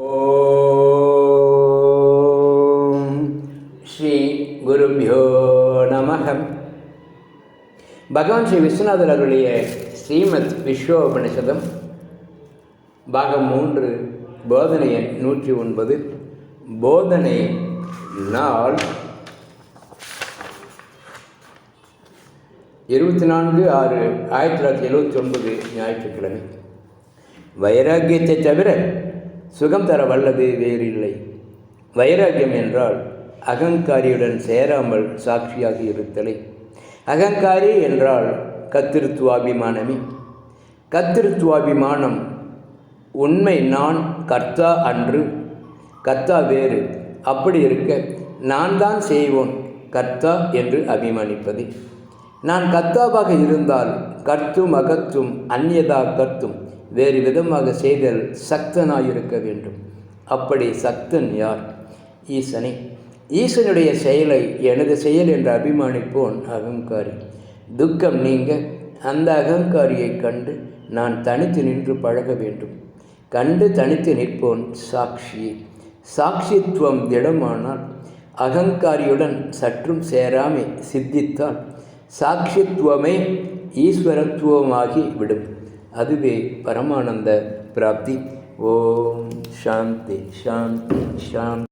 ஓம். ஸ்ரீ குருபியோ நமக. பகவான் ஸ்ரீ விஸ்வநாதர் அவருடைய ஸ்ரீமத் விஸ்வோபனிஷதம் பாகம் மூன்று போதனை எண் நூற்றி ஒன்பது போதனை நாள். இருபத்தி நான்கு ஆறு ஆயிரத்தி தொள்ளாயிரத்தி எழுபத்தி ஒன்பது ஞாயிற்றுக்கிழமை. வைராக்கியத்தை தவிர சுகம் தர வல்லது வேறு இல்லை வைராக்கியம் என்றால் அகங்காரியுடன் சேராமல் சாட்சியாக இருத்தலை. அகங்காரி என்றால் கத்திருத்துவாபிமானமே கத்திருத்துவாபிமானம் உண்மை நான் கர்த்தா அன்று. கர்த்தா வேறு. அப்படி இருக்க நான் தான் செய்வோன் கர்த்தா என்று அபிமானிப்பது. நான் கர்த்தாவாக இருந்தால் கர்த்தும் அகத்தும் அந்நியதா கர்த்தும். வேறு விதமாக செய்தல் சக்தனாயிருக்க வேண்டும். அப்படி சக்தன் யார்? ஈசனே. ஈசனுடைய செயலை எனது செயல் என்று அபிமானிப்போன் அகங்காரி. துக்கம் நீங்க அந்த அகங்காரியை கண்டு நான் தனித்து நின்று பழக வேண்டும். கண்டு தனித்து நிற்போன் சாட்சியே சாட்சித்துவம் திடமானால் அகங்காரியுடன் சற்றும் சேராமை சித்தித்தால் சாட்சித்துவமே ஈஸ்வரத்துவமாகி விடும். அதுவே பரமானந்த பிராப்தி. ஓம் சாந்தி சாந்தி சாந்தி.